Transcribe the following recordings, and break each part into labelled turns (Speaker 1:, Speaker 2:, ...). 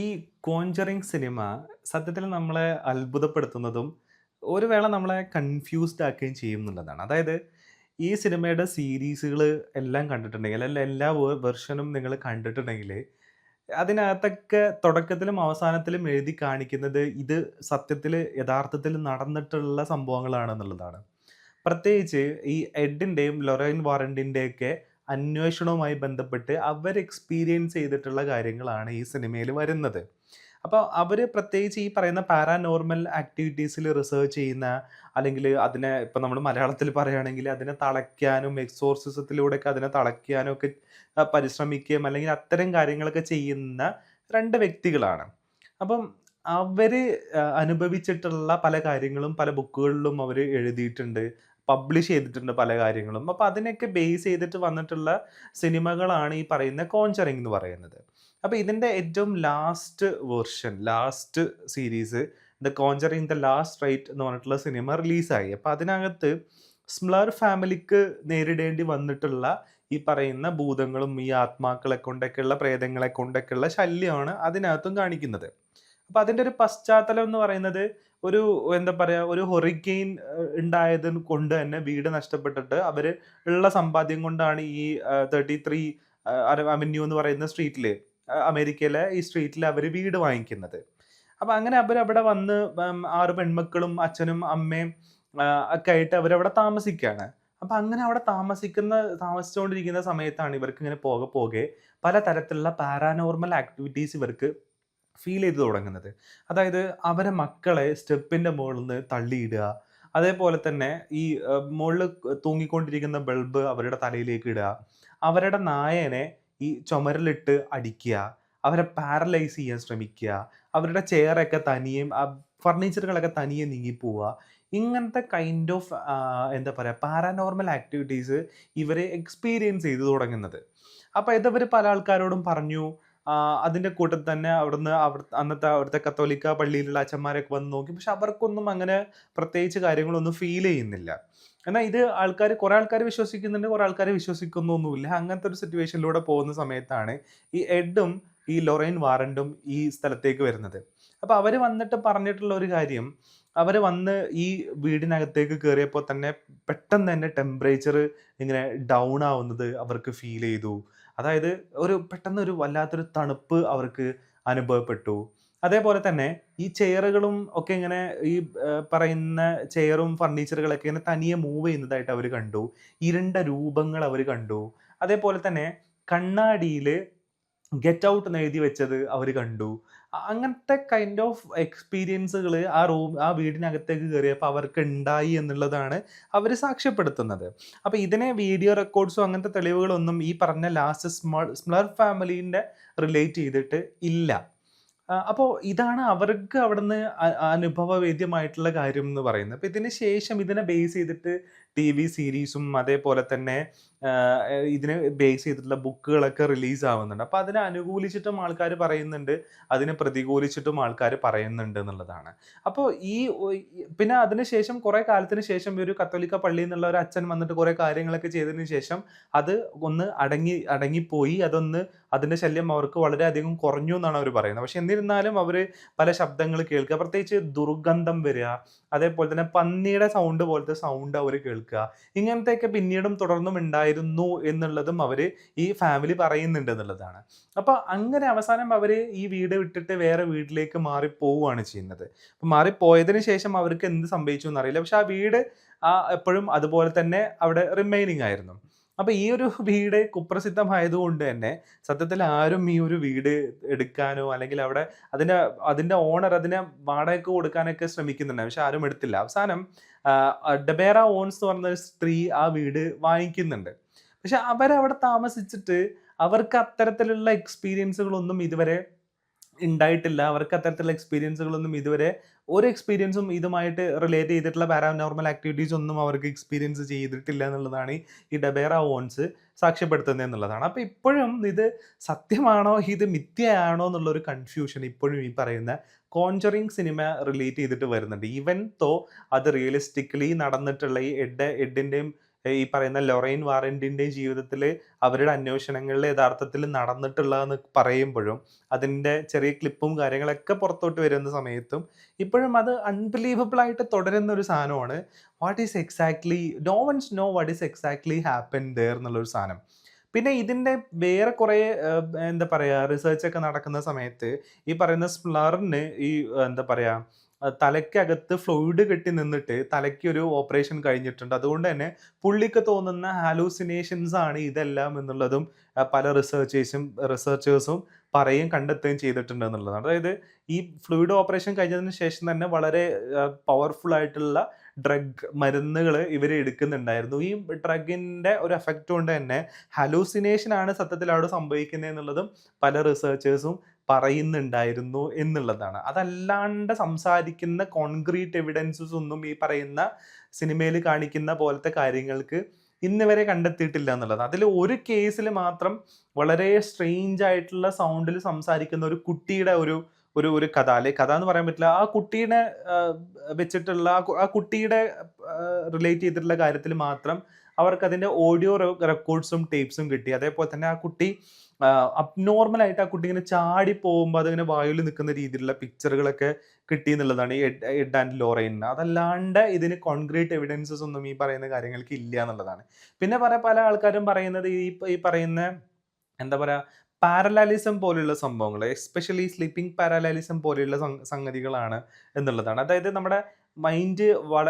Speaker 1: ഈ Conjuring cinema സത്യത്തിൽ നമ്മളെ അത്ഭുതപ്പെടുത്തുന്നതും ഒരു വേള നമ്മളെ കൺഫ്യൂസ്ഡ് ആക്കുകയും ചെയ്യും എന്നുള്ളതാണ്. അതായത് ഈ സിനിമയുടെ സീരീസുകൾ എല്ലാം കണ്ടിട്ടുണ്ടെങ്കിൽ അല്ല എല്ലാ വെർഷനും നിങ്ങൾ കണ്ടിട്ടുണ്ടെങ്കിൽ അതിനകത്തൊക്കെ തുടക്കത്തിലും അവസാനത്തിലും എഴുതി കാണിക്കുന്നത് ഇത് സത്യത്തിൽ യഥാർത്ഥത്തിൽ നടന്നിട്ടുള്ള സംഭവങ്ങളാണെന്നുള്ളതാണ്. പ്രത്യേകിച്ച് ഈ എഡിന്റെയും ലൊറൈൻ വാറന്റിന്റെയൊക്കെ അന്വേഷണവുമായി ബന്ധപ്പെട്ട് അവർ എക്സ്പീരിയൻസ് ചെയ്തിട്ടുള്ള കാര്യങ്ങളാണ് ഈ സിനിമയിൽ വരുന്നത്. അപ്പോൾ അവർ പ്രത്യേകിച്ച് ഈ പറയുന്ന പാരാനോർമൽ ആക്ടിവിറ്റീസിൽ റിസർച്ച് ചെയ്യുന്ന അല്ലെങ്കിൽ അതിനെ ഇപ്പം നമ്മൾ മലയാളത്തിൽ പറയുകയാണെങ്കിൽ അതിനെ തളയ്ക്കാനും എക്സോർസിസത്തിലൂടെയൊക്കെ അതിനെ തളയ്ക്കാനും ഒക്കെ പരിശ്രമിക്കുകയും അല്ലെങ്കിൽ അത്തരം കാര്യങ്ങളൊക്കെ ചെയ്യുന്ന രണ്ട് വ്യക്തികളാണ്. അപ്പം അവർ അനുഭവിച്ചിട്ടുള്ള പല കാര്യങ്ങളും പല ബുക്കുകളിലും അവർ എഴുതിയിട്ടുണ്ട്. പബ്ലിഷ് ചെയ്തിട്ടുണ്ട് പല കാര്യങ്ങളും. അപ്പം അതിനൊക്കെ ബേസ് ചെയ്തിട്ട് വന്നിട്ടുള്ള സിനിമകളാണ് ഈ പറയുന്ന കോഞ്ചറിങ് എന്ന് പറയുന്നത്. അപ്പോൾ ഇതിന്റെ ഏറ്റവും last version last series the conjuring the last rite എന്ന് പറഞ്ഞിട്ടുള്ള സിനിമ റിലീസായി. അപ്പം അതിനകത്ത് സ്മ്ലർ ഫാമിലിക്ക് നേരിടേണ്ടി വന്നിട്ടുള്ള ഈ പറയുന്ന ഭൂതങ്ങളും ഈ ആത്മാക്കളെ കൊണ്ടൊക്കെയുള്ള പ്രേതങ്ങളെ കൊണ്ടൊക്കെയുള്ള ശല്യമാണ് അതിനകത്തും കാണിക്കുന്നത്. അപ്പം അതിന്റെ ഒരു പശ്ചാത്തലം എന്ന് പറയുന്നത് ഒരു എന്താ പറയാ ഒരു ഹൊറിക്കെയിൻ ഉണ്ടായത് കൊണ്ട് തന്നെ വീട് നഷ്ടപ്പെട്ടിട്ട് അവർ ഉള്ള സമ്പാദ്യം കൊണ്ടാണ് ഈ 33 ആഹ് അവന്യൂ എന്ന് പറയുന്ന സ്ട്രീറ്റിൽ അമേരിക്കയിലെ ഈ സ്ട്രീറ്റിൽ അവർ വീട് വാങ്ങിക്കുന്നത്. അപ്പൊ അങ്ങനെ അവർ അവിടെ വന്ന് ആറ് പെൺമക്കളും അച്ഛനും അമ്മയും ഒക്കെ ആയിട്ട് അവരവിടെ താമസിക്കുകയാണ് അപ്പൊ അങ്ങനെ അവിടെ താമസിക്കുന്ന താമസിച്ചുകൊണ്ടിരിക്കുന്ന സമയത്താണ് ഇവർക്ക് ഇങ്ങനെ പോകെ പോകെ പലതരത്തിലുള്ള പാരാനോർമൽ ആക്ടിവിറ്റീസ് ഇവർക്ക് ഫീൽ ചെയ്ത് തുടങ്ങുന്നത്. അതായത് അവരെ മക്കളെ സ്റ്റെപ്പിന്റെ നിന്ന് തള്ളിയിടുക. അതേപോലെ തന്നെ ഈ മുകളിൽ തൂങ്ങിക്കൊണ്ടിരിക്കുന്ന ബൾബ് അവരുടെ തലയിലേക്ക് ഇടുക. അവരുടെ നായനെ ഈ ചുമരിലിട്ട് അടിക്കുക. അവരെ പാരലൈസ് ചെയ്യാൻ ശ്രമിക്കുക. അവരുടെ ചെയറൊക്കെ തനിയെ ഫർണിച്ചറുകളൊക്കെ തനിയെ നീങ്ങിപ്പോവുക. ഇങ്ങനത്തെ കൈൻഡ് ഓഫ് എന്താ പറയുക പാരാനോർമൽ ആക്ടിവിറ്റീസ് ഇവരെ എക്സ്പീരിയൻസ് ചെയ്തു തുടങ്ങുന്നത്. അപ്പോൾ ഇതവർ പല ആൾക്കാരോടും പറഞ്ഞു. ആഹ് അതിന്റെ കൂട്ടത്തിൽ തന്നെ അവിടുന്ന് അവിട അന്നത്തെ അവിടുത്തെ കത്തോലിക്ക പള്ളിയിലുള്ള അച്ഛന്മാരൊക്കെ വന്ന് നോക്കി. പക്ഷെ അവർക്കൊന്നും അങ്ങനെ പ്രത്യേകിച്ച് കാര്യങ്ങളൊന്നും ഫീൽ ചെയ്യുന്നില്ല. എന്നാൽ ഇത് ആൾക്കാർ കുറെ ആൾക്കാർ വിശ്വസിക്കുന്നുണ്ട്. കുറെ ആൾക്കാർ വിശ്വസിക്കുന്നൊന്നുമില്ല. അങ്ങനത്തെ ഒരു സിറ്റുവേഷനിലൂടെ പോകുന്ന സമയത്താണ് ഈ എഡും ഈ ലൊറൈൻ വാറന്റും ഈ സ്ഥലത്തേക്ക് വരുന്നത്. അപ്പൊ അവർ വന്നിട്ട് പറഞ്ഞിട്ടുള്ള ഒരു കാര്യം അവർ വന്ന് ഈ വീടിനകത്തേക്ക് കയറിയപ്പോൾ തന്നെ പെട്ടെന്ന് തന്നെ ടെമ്പറേച്ചർ ഇങ്ങനെ ഡൗൺ ആവുന്നത് അവർക്ക് ഫീൽ ചെയ്തു. അതായത് ഒരു പെട്ടെന്ന് ഒരു വല്ലാത്തൊരു തണുപ്പ് അവർക്ക് അനുഭവപ്പെട്ടു. അതേപോലെ തന്നെ ഈ ചെയറുകളും ഒക്കെ ഇങ്ങനെ ഈ പറയുന്ന ചെയറും ഫർണിച്ചറുകളൊക്കെ ഇങ്ങനെ തനിയെ മൂവ് ചെയ്യുന്നതായിട്ട് അവർ കണ്ടു. ഇരുണ്ട രൂപങ്ങൾ അവർ കണ്ടു. അതേപോലെ തന്നെ കണ്ണാടിയിൽ ഗെറ്റ് ഔട്ട് എന്ന് എഴുതി വെച്ചത് അവർ കണ്ടു. അങ്ങനത്തെ കൈൻഡ് ഓഫ് എക്സ്പീരിയൻസുകൾ ആ റൂം ആ വീടിനകത്തേക്ക് കയറിയപ്പോൾ അവർക്ക് ഉണ്ടായി എന്നുള്ളതാണ് അവർ സാക്ഷ്യപ്പെടുത്തുന്നത്. അപ്പോൾ ഇതിനെ വീഡിയോ റെക്കോർഡ്സോ അങ്ങനത്തെ തെളിവുകളൊന്നും ഈ പറഞ്ഞ ലാസ്റ്റ് സ്മൾ സ്മർ ഫാമിലീന്റെ റിലേറ്റ് ചെയ്തിട്ട് ഇല്ല. ആഹ് അപ്പൊ ഇതാണ് അവർക്ക് അവിടുന്ന് അനുഭവവേദ്യമായിട്ടുള്ള കാര്യം എന്ന് പറയുന്നത്. അപ്പൊ ഇതിന് ശേഷം ഇതിനെ ബേസ് ചെയ്തിട്ട് ടി വി സീരീസും അതേപോലെ തന്നെ ഇതിനെ ബേസ് ചെയ്തിട്ടുള്ള ബുക്കുകളൊക്കെ റിലീസ് ആവുന്നുണ്ട്. അപ്പൊ അതിനെ അനുകൂലിച്ചിട്ടും ആൾക്കാർ പറയുന്നുണ്ട്. അതിനെ പ്രതികൂലിച്ചിട്ടും ആൾക്കാർ പറയുന്നുണ്ട് എന്നുള്ളതാണ്. അപ്പോൾ ഈ പിന്നെ അതിനുശേഷം കുറെ കാലത്തിന് ശേഷം ഒരു കത്തോലിക്ക പള്ളിയിൽ നിന്നുള്ള ഒരു അച്ഛൻ വന്നിട്ട് കുറെ കാര്യങ്ങളൊക്കെ ചെയ്തതിന് ശേഷം അത് ഒന്ന് അടങ്ങി അടങ്ങിപ്പോയി. അതൊന്ന് അതിന്റെ ശല്യം അവർക്ക് വളരെയധികം കുറഞ്ഞു എന്നാണ് അവർ പറയുന്നത്. പക്ഷെ എന്നിരുന്നാലും അവർ പല ശബ്ദങ്ങൾ കേൾക്കുക. പ്രത്യേകിച്ച് ദുർഗന്ധം വരിക. അതേപോലെ തന്നെ പന്നിയുടെ സൗണ്ട് പോലത്തെ സൗണ്ട് അവർ കേൾക്കുക. ഇങ്ങനത്തെയൊക്കെ പിന്നീടും തുടർന്നും ഉണ്ടായിരുന്നു എന്നുള്ളതും അവർ ഈ ഫാമിലി പറയുന്നുണ്ട് എന്നുള്ളതാണ്. അപ്പൊ അങ്ങനെ അവസാനം അവർ ഈ വീട് വിട്ടിട്ട് വേറെ വീട്ടിലേക്ക് മാറി പോവുകയാണ് ചെയ്യുന്നത്. അപ്പൊ മാറിപ്പോയതിന് ശേഷം അവർക്ക് എന്ത് സംഭവിച്ചു എന്നറിയില്ല. പക്ഷെ ആ വീട് ആ എപ്പോഴും അതുപോലെ തന്നെ അവിടെ റിമൈനിങ് ആയിരുന്നു. അപ്പൊ ഈ ഒരു വീട് കുപ്രസിദ്ധമായതുകൊണ്ട് തന്നെ സത്യത്തിൽ ആരും ഈ ഒരു വീട് എടുക്കാനോ അല്ലെങ്കിൽ അവിടെ അതിന്റെ അതിന്റെ ഓണർ അതിനെ വാടകയ്ക്ക് കൊടുക്കാനൊക്കെ ശ്രമിക്കുന്നുണ്ട്. പക്ഷെ ആരും എടുത്തില്ല. അവസാനം ഡബേറ ഓൺസ് എന്ന് പറഞ്ഞ ഒരു സ്ത്രീ ആ വീട് വാങ്ങിക്കുന്നുണ്ട്. പക്ഷെ അവരവിടെ താമസിച്ചിട്ട് അവർക്ക് അത്തരത്തിലുള്ള എക്സ്പീരിയൻസുകളൊന്നും ഇതുവരെ ഉണ്ടായിട്ടില്ല. അവർക്ക് അത്തരത്തിലുള്ള എക്സ്പീരിയൻസുകളൊന്നും ഇതുവരെ ഒരു എക്സ്പീരിയൻസും ഇതുമായിട്ട് റിലേറ്റ് ചെയ്തിട്ടുള്ള പാരാനോർമൽ ആക്ടിവിറ്റീസ് ഒന്നും അവർക്ക് എക്സ്പീരിയൻസ് ചെയ്തിട്ടില്ല എന്നുള്ളതാണ് ഈ ഡബേറ ഓൺസ് സാക്ഷ്യപ്പെടുത്തുന്നത് എന്നുള്ളതാണ്. അപ്പോൾ ഇപ്പോഴും ഇത് സത്യമാണോ ഇത് മിഥ്യയാണോ എന്നുള്ളൊരു കൺഫ്യൂഷൻ ഇപ്പോഴും ഈ പറയുന്ന കോഞ്ചറിങ് സിനിമ റിലേറ്റ് ചെയ്തിട്ട് വരുന്നുണ്ട്. ഈവൻ തോ അത് റിയലിസ്റ്റിക്കലി നടന്നിട്ടുള്ള ഈ എഡ് എഡിന്റെയും ഈ പറയുന്ന ലൊറൈൻ വാറന്റിന്റെ ജീവിതത്തിൽ അവരുടെ അന്വേഷണങ്ങളിൽ യഥാർത്ഥത്തിൽ നടന്നിട്ടുള്ളതെന്ന് പറയുമ്പോഴും അതിന്റെ ചെറിയ ക്ലിപ്പും കാര്യങ്ങളൊക്കെ പുറത്തോട്ട് വരുന്ന സമയത്തും ഇപ്പോഴും അത് അൺബിലീവബിൾ ആയിട്ട് തുടരുന്ന ഒരു സാധനമാണ്. What is exactly no once no what is exactly happen there എന്നുള്ളൊരു സാധനം. പിന്നെ ഇതിന്റെ വേറെ കുറേ എന്താ പറയുക റിസർച്ചൊക്കെ നടക്കുന്ന സമയത്ത് ഈ പറയുന്ന സ്പ്ലറിന് ഈ എന്താ പറയുക തലയ്ക്കകത്ത് ഫ്ലൂയിഡ് കെട്ടി നിന്നിട്ട് തലയ്ക്ക് ഒരു ഓപ്പറേഷൻ കഴിഞ്ഞിട്ടുണ്ട്. അതുകൊണ്ട് തന്നെ പുള്ളിക്ക് തോന്നുന്ന ഹാലൂസിനേഷൻസ് ആണ് ഇതെല്ലാം എന്നുള്ളതും പല റിസർച്ചേഴ്സും റിസർച്ചേഴ്സും പറയും കണ്ടെത്തുകയും ചെയ്തിട്ടുണ്ട് എന്നുള്ളതാണ്. അതായത് ഈ ഫ്ലൂയിഡ് ഓപ്പറേഷൻ കഴിഞ്ഞതിന് ശേഷം തന്നെ വളരെ പവർഫുൾ ആയിട്ടുള്ള ഡ്രഗ് മരുന്നുകൾ ഇവർ എടുക്കുന്നുണ്ടായിരുന്നു. ഈ ഡ്രഗിന്റെ ഒരു എഫക്റ്റ് കൊണ്ട് തന്നെ ഹലൂസിനേഷൻ ആണ് സത്യത്തിൽ അവിടെ സംഭവിക്കുന്നത് എന്നുള്ളതും പല റിസർച്ചേഴ്സും പറയുന്നുണ്ടായിരുന്നു എന്നുള്ളതാണ്. അതല്ലാണ്ട് സംസാരിക്കുന്ന കോൺക്രീറ്റ് എവിഡൻസസ് ഒന്നും ഈ പറയുന്ന സിനിമയിൽ കാണിക്കുന്ന പോലത്തെ കാര്യങ്ങൾക്ക് ഇന്ന് വരെ കണ്ടെത്തിയിട്ടില്ല എന്നുള്ളത്. അതിൽ ഒരു കേസിൽ മാത്രം വളരെ സ്ട്രെയിഞ്ച് ആയിട്ടുള്ള സൗണ്ടിൽ സംസാരിക്കുന്ന ഒരു കുട്ടിയുടെ ഒരു ഒരു ഒരു കഥ. അല്ലെ കഥ എന്ന് പറയാൻ പറ്റില്ല. ആ കുട്ടീനെ വെച്ചിട്ടുള്ള ആ കുട്ടിയുടെ റിലേറ്റ് ചെയ്തിട്ടുള്ള കാര്യത്തിൽ മാത്രം അവർക്ക് അതിന്റെ ഓഡിയോ റെക്കോർഡ്സും ടേപ്സും കിട്ടി. അതേപോലെ തന്നെ ആ കുട്ടി അബ്നോർമൽ ആയിട്ട് ആ കുട്ടി ഇങ്ങനെ ചാടി പോകുമ്പോൾ അതിങ്ങനെ വായുവിൽ നിൽക്കുന്ന രീതിയിലുള്ള പിക്ചറുകളൊക്കെ കിട്ടി എന്നുള്ളതാണ് ഈ എഡ് ആൻഡ് ലോറൈന് അതല്ലാണ്ട് ഇതിന് കോൺക്രീറ്റ് എവിഡൻസസ് ഒന്നും ഈ പറയുന്ന കാര്യങ്ങൾക്ക് ഇല്ല എന്നുള്ളതാണ്. പിന്നെ പല പല ആൾക്കാരും പറയുന്നത് ഈ ഈ പറയുന്ന എന്താ പറയുക പാരലാലിസം പോലെയുള്ള സംഭവങ്ങൾ എസ്പെഷ്യലി സ്ലീപ്പിംഗ് പാരലാലിസം പോലെയുള്ള സംഗതികളാണ് എന്നുള്ളതാണ്. അതായത് നമ്മുടെ മൈൻഡ് വള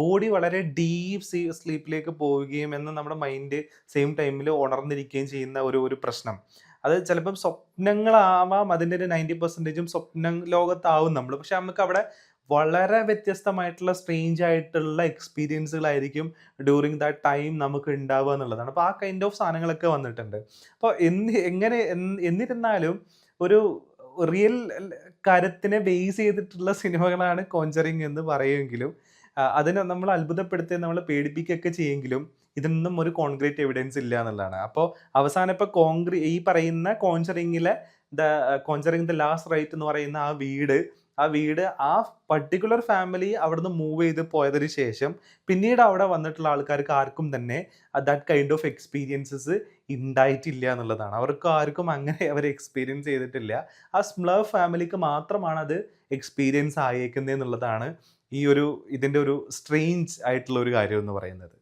Speaker 1: ബോഡി വളരെ ഡീപ്പ് സ്ലീപ്പിലേക്ക് പോവുകയും എന്ന് നമ്മുടെ മൈൻഡ് സെയിം ടൈമിൽ ഉണർന്നിരിക്കുകയും ചെയ്യുന്ന ഒരു ഒരു പ്രശ്നം. അത് ചിലപ്പം സ്വപ്നങ്ങളാവാം അതിന്റെ ഒരു നയന്റി പെർസെന്റേജും സ്വപ്ന ലോകത്താവും നമ്മൾ പക്ഷെ നമുക്ക് അവിടെ വളരെ വ്യത്യസ്തമായിട്ടുള്ള സ്ട്രേഞ്ച് ആയിട്ടുള്ള എക്സ്പീരിയൻസുകളായിരിക്കും ഡ്യൂറിങ് ദാറ്റ് ടൈം നമുക്ക് ഉണ്ടാവുക എന്നുള്ളതാണ്. അപ്പോൾ ആ കൈൻഡ് ഓഫ് സാധനങ്ങളൊക്കെ വന്നിട്ടുണ്ട്. അപ്പോൾ എന്ന് എങ്ങനെ എന്നിരുന്നാലും ഒരു റിയൽ കാര്യത്തിനെ ബേസ് ചെയ്തിട്ടുള്ള സിനിമകളാണ് കോഞ്ചറിങ് എന്ന് പറയുമെങ്കിലും അതിനെ നമ്മൾ അത്ഭുതപ്പെടുത്തി നമ്മൾ പേടിപ്പിക്കുകയൊക്കെ ചെയ്യുമെങ്കിലും ഇതിനൊന്നും ഒരു കോൺക്രീറ്റ് എവിഡൻസ് ഇല്ല എന്നുള്ളതാണ്. അപ്പോൾ അവസാനം ഇപ്പോൾ കോൺക്രീ ഈ പറയുന്ന കോഞ്ചറിങ്ങിലെ the conjuring the last rite എന്ന് പറയുന്ന ആ വീട് ആ വീട് ആ പർട്ടിക്കുലർ ഫാമിലി അവിടുന്ന് മൂവ് ചെയ്ത് പോയതിന് ശേഷം പിന്നീട് അവിടെ വന്നിട്ടുള്ള ആൾക്കാർക്ക് ആർക്കും തന്നെ ദാറ്റ് കൈൻഡ് ഓഫ് എക്സ്പീരിയൻസസ് ഉണ്ടായിട്ടില്ല എന്നുള്ളതാണ്. അവർക്ക് ആർക്കും അങ്ങനെ അവർ എക്സ്പീരിയൻസ് ചെയ്തിട്ടില്ല. ആ സ്മ്ലർ ഫാമിലിക്ക് മാത്രമാണ് അത് എക്സ്പീരിയൻസ് ആയേക്കുന്നത് എന്നുള്ളതാണ് ഈ ഒരു ഇതിന്റെ ഒരു സ്ട്രേഞ്ച് ആയിട്ടുള്ള ഒരു കാര്യം എന്ന് പറയുന്നത്.